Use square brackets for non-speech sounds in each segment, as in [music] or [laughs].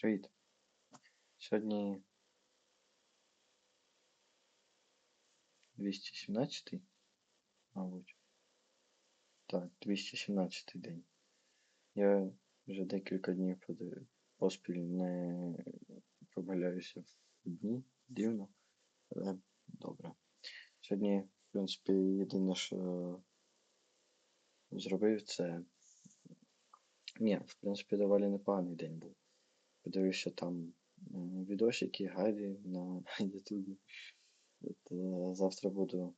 Привіт. Сьогодні 217, мабуть. Так, 217 день. Я вже декілька днів поспіль не помиляюся в дні. Дивно. Але добре. Сьогодні, в принципі, єдине, що зробив, це. Ні, в принципі, доволі непоганий день був. Подивився там відосики, гайди на [laughs] Ютубі. Е, Завтра буду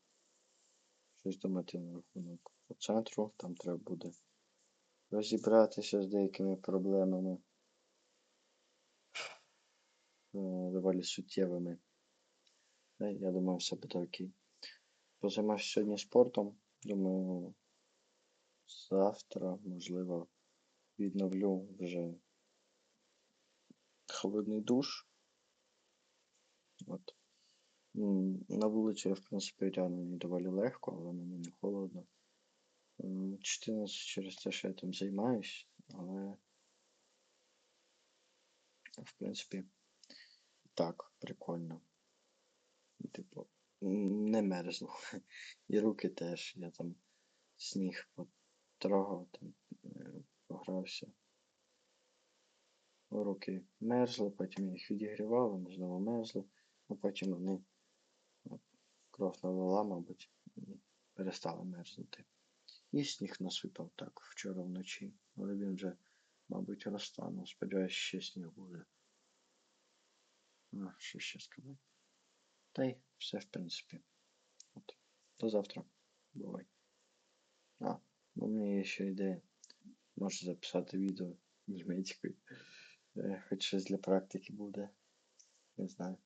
щось думати на рахунок по центру. Там треба буде розібратися з деякими проблемами. е, Доволі суттєвими. Я думаю, все буде окей. Позаймався сьогодні спортом. Думаю, завтра, можливо, відновлю вже холодний душ. От. На вулиці, в принципі, реально мені доволі легко, але мені не холодно. М, 14 через те, що я там займаюсь, але в принципі так, прикольно. Типу, не мерзну. [laughs] І руки теж. Я там сніг потрогав, там е, погрався. Руки мерзли, потім їх відігрівав, вони знову мерзли, а потім вони кров налила, мабуть, і перестали мерзнути. І сніг насипав так вчора вночі, але він вже, мабуть, розтанув. Сподіваюсь, ще сніг буде. А, що ще сказати? Та й все, в принципі. От. До завтра. Бувай. А, ну у мене є ще ідея. Можу записати відео німецькою. Е, Хоч щось для практики буде. Не знаю.